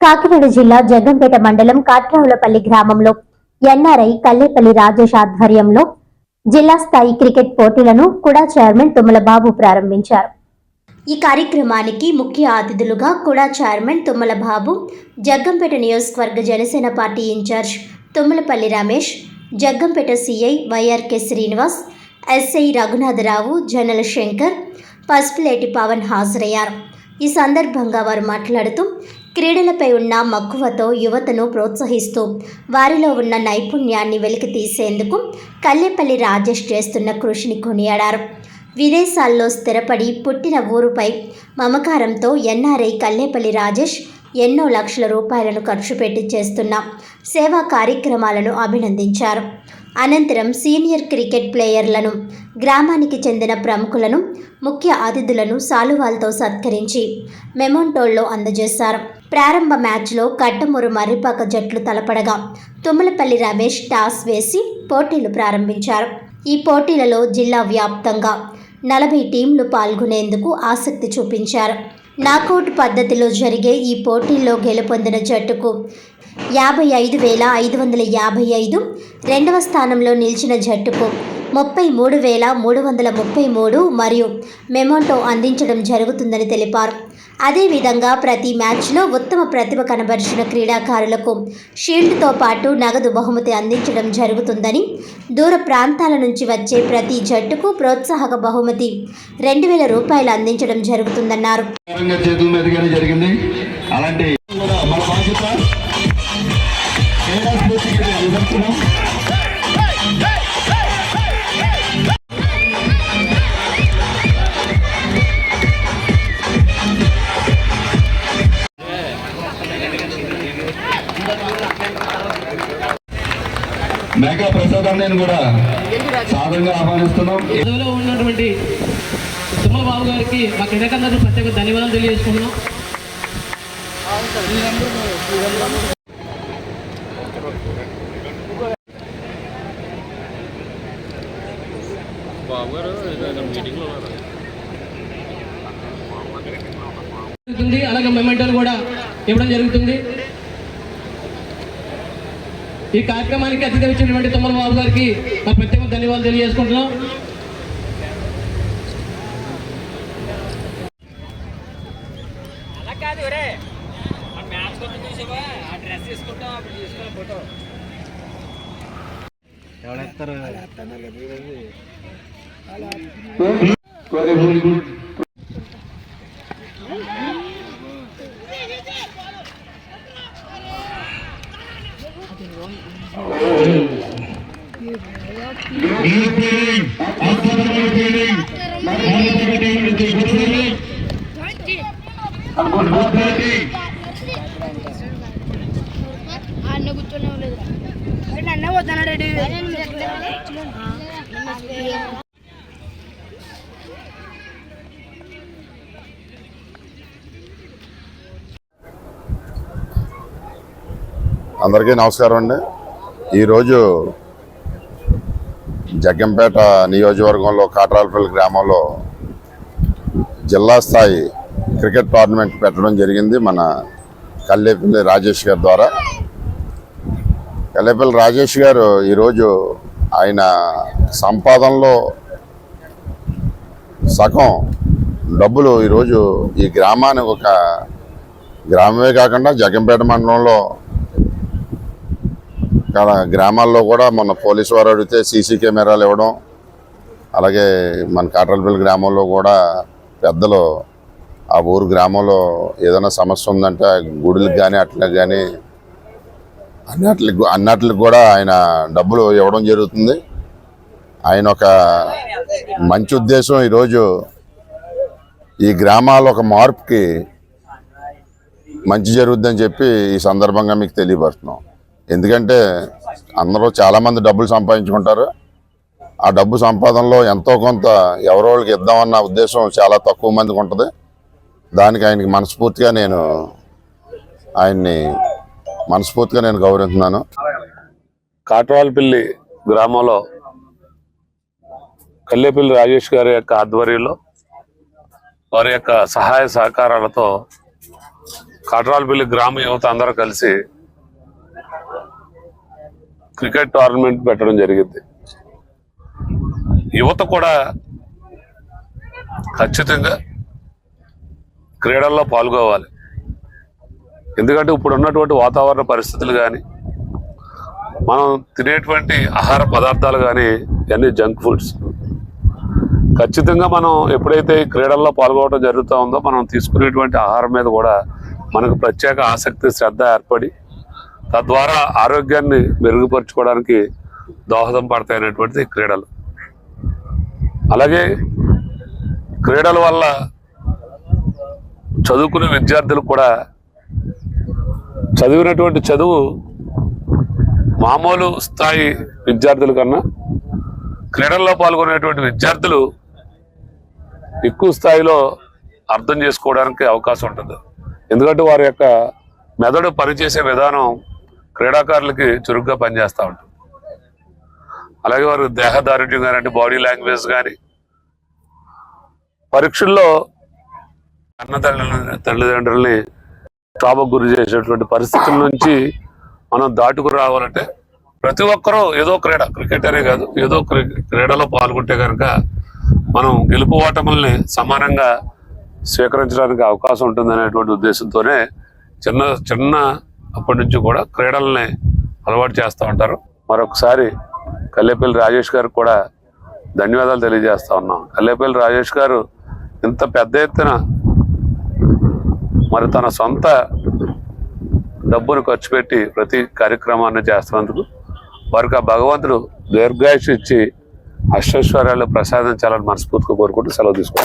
కాకినాడ జిల్లా జగ్గంపేట మండలం కాట్రావులపల్లి గ్రామంలో ఎన్ఆర్ఐ కల్లేపల్లి రాజేష్ ఆధ్వర్యంలో జిల్లా స్థాయి క్రికెట్ పోటీలను కుడా చైర్మన్ తుమ్మలబాబు ప్రారంభించారు. ఈ కార్యక్రమానికి ముఖ్య అతిథులుగా కుడా చైర్మన్ తుమ్మలబాబు జగ్గంపేట నియోజకవర్గ Janasena party incharge Tummalapalli Ramesh Jaggampeta C I Y R K Srinivas S I Raghunatharao Janala Shankar Pasupuleti Pawan హాజరయ్యారు. ఈ సందర్భంగా వారు మాట్లాడుతూ క్రీడలపై ఉన్న మక్కువతో యువతను ప్రోత్సహిస్తూ వారిలో ఉన్న నైపుణ్యాన్ని వెలికి తీసేందుకు కల్లేపల్లి రాజేష్ చేస్తున్న కృషిని కొనియాడారు. విదేశాల్లో స్థిరపడి పుట్టిన ఊరుపై మమకారంతో ఎన్ఆర్ఐ కల్లేపల్లి రాజేష్ ఎన్నో లక్షల రూపాయలను ఖర్చు పెట్టి చేస్తున్న సేవా కార్యక్రమాలను అభినందించారు. అనంతరం సీనియర్ క్రికెట్ ప్లేయర్లను గ్రామానికి చెందిన ప్రముఖులను ముఖ్య అతిథులను సాలువాలతో సత్కరించి మెమోంటోల్లో అందజేశారు. ప్రారంభ మ్యాచ్లో కట్టమూరు మర్రిపాక జట్లు తలపడగా తుమ్మలపల్లి రమేష్ టాస్ వేసి పోటీలు ప్రారంభించారు. ఈ పోటీలలో జిల్లా వ్యాప్తంగా నలభై టీంలు పాల్గొనేందుకు ఆసక్తి చూపించారు. నాకౌట్ పద్ధతిలో జరిగే ఈ పోటీల్లో గెలుపొందిన జట్టుకు యాభై ఐదు వేల ఐదు వందల యాభై ఐదు. రెండవ స్థానంలో నిలిచిన జట్టుకు ముప్పై మూడు వేల మూడు వందల ముప్పై మూడు మరియు మెమోంటో అందించడం జరుగుతుందని తెలిపారు. అదేవిధంగా ప్రతి మ్యాచ్లో ఉత్తమ ప్రతిభ కనబరిచిన క్రీడాకారులకు షీల్డ్తో పాటు నగదు బహుమతి అందించడం జరుగుతుందని దూర ప్రాంతాల నుంచి వచ్చే ప్రతి జట్టుకు ప్రోత్సాహక బహుమతి రెండు వేల రూపాయలు అందించడం జరుగుతుందన్నారు. జరిగింది. మేఘా ప్రసాద్ అన్నయ్యను కూడా సాధారణంగా ఆహ్వానిస్తున్నాం. ఉన్నటువంటి తుమ్మల బాబు గారికి మా క్రీడాకారులకు ప్రత్యేక ధన్యవాదాలు తెలియజేసుకుంటున్నాం. అలాగే మెమెంటోలు కూడా ఇవ్వడం జరుగుతుంది. ఈ కార్యక్రమానికి అతిథి వచ్చినటువంటి తుమ్మల బాబు గారికి మా ప్రత్యేక ధన్యవాదాలు తెలియజేసుకుంటున్నాం. అన్న అందరికీ నమస్కారం అండి. ఈరోజు జగ్గంపేట నియోజకవర్గంలో కాట్రాలపల్లి గ్రామంలో జిల్లా స్థాయి క్రికెట్ టోర్నమెంట్ పెట్టడం జరిగింది మన కల్లేపల్లి రాజేష్ గారి ద్వారా. కల్లేపల్లి రాజేష్ గారు ఈరోజు ఆయన సంపాదనలో సగం డబ్బులు ఈరోజు ఈ గ్రామానికి ఒక గ్రామమే కాకుండా జగ్గంపేట మండలంలో రకరకాల గ్రామాల్లో కూడా మొన్న పోలీసు వారు అడిగితే సీసీ కెమెరాలు ఇవ్వడం అలాగే మన కాట్రల్పల్లి గ్రామంలో కూడా పెద్దలు ఆ ఊరు గ్రామంలో ఏదైనా సమస్య ఉందంటే గుడులకు కానీ అట్లకి కానీ అన్నట్లకి అన్నట్లకి కూడా ఆయన డబ్బులు ఇవ్వడం జరుగుతుంది. ఆయన ఒక మంచి ఉద్దేశం ఈరోజు ఈ గ్రామాల ఒక మార్పుకి మంచి జరుగుద్దని చెప్పి ఈ సందర్భంగా మీకు తెలియపరుస్తున్నాం. ఎందుకంటే అందరూ చాలామంది డబ్బులు సంపాదించుకుంటారు. ఆ డబ్బు సంపాదనలో ఎంతో కొంత ఎవరో వాళ్ళకి ఇద్దామన్న ఉద్దేశం చాలా తక్కువ మందికి ఉంటుంది. దానికి ఆయనకి మనస్ఫూర్తిగా నేను ఆయన్ని మనస్ఫూర్తిగా నేను గౌరవిస్తున్నాను. కాట్వాలపల్లి గ్రామంలో కల్లేపల్లి రాజేష్ గారి యొక్క ఆధ్వర్యంలో వారి యొక్క సహాయ సహకారాలతో కాట్రాలపల్లి గ్రామ యువత అందరూ కలిసి క్రికెట్ టోర్నమెంట్ పెట్టడం జరిగింది. యువత కూడా ఖచ్చితంగా క్రీడల్లో పాల్గొవాలి. ఎందుకంటే ఇప్పుడు ఉన్నటువంటి వాతావరణ పరిస్థితులు కానీ మనం తినేటువంటి ఆహార పదార్థాలు కానీ ఇవన్నీ జంక్ ఫుడ్స్. ఖచ్చితంగా మనం ఎప్పుడైతే క్రీడల్లో పాల్గొనడం జరుగుతూ ఉందో మనం తీసుకునేటువంటి ఆహారం మీద కూడా మనకు ప్రత్యేక ఆసక్తి శ్రద్ధ ఏర్పడి తద్వారా ఆరోగ్యాన్ని మెరుగుపరుచుకోవడానికి దోహదం పడతాయనేటువంటిది క్రీడలు. అలాగే క్రీడల వల్ల చదువుకునే విద్యార్థులు కూడా చదివినటువంటి చదువు మామూలు స్థాయి విద్యార్థుల కన్నా క్రీడల్లో పాల్గొనేటువంటి విద్యార్థులు ఎక్కువ స్థాయిలో అర్థం చేసుకోవడానికి అవకాశం ఉంటుంది. ఎందుకంటే వారి యొక్క మెదడు పనిచేసే విధానం క్రీడాకారులకి చురుగ్గా పనిచేస్తూ ఉంటుంది అలాగే వారు దేహదారుఢ్యం కానీ అంటే బాడీ లాంగ్వేజ్ కానీ పరీక్షల్లో అన్న తల్లి తల్లిదండ్రుల్ని క్షోభకు గురి చేసేటువంటి పరిస్థితుల నుంచి మనం దాటుకు రావాలంటే ప్రతి ఒక్కరూ ఏదో క్రీడ క్రికెట్ అనే కాదు ఏదో క్రీడలో పాల్గొంటే కనుక మనం గెలుపు ఓటముల్ని సమానంగా స్వీకరించడానికి అవకాశం ఉంటుంది అనేటువంటి ఉద్దేశంతోనే చిన్న చిన్న అప్పటి నుంచి కూడా క్రీడల్ని అలవాటు చేస్తూ ఉంటారు. మరొకసారి కల్లేపల్లి రాజేష్ గారికి కూడా ధన్యవాదాలు తెలియజేస్తా ఉన్నాం. కల్లేపల్లి రాజేష్ గారు ఇంత పెద్ద ఎత్తున మరి తన సొంత డబ్బును ఖర్చు పెట్టి ప్రతి కార్యక్రమాన్ని చేస్తున్నందుకు వారికి ఆ భగవంతుడు దీర్ఘాయుష్ ఇచ్చి అష్టైశ్వర్యాలు ప్రసాదించాలని మనస్ఫూర్తిగా కోరుకుంటూ సెలవు తీసుకుంటాం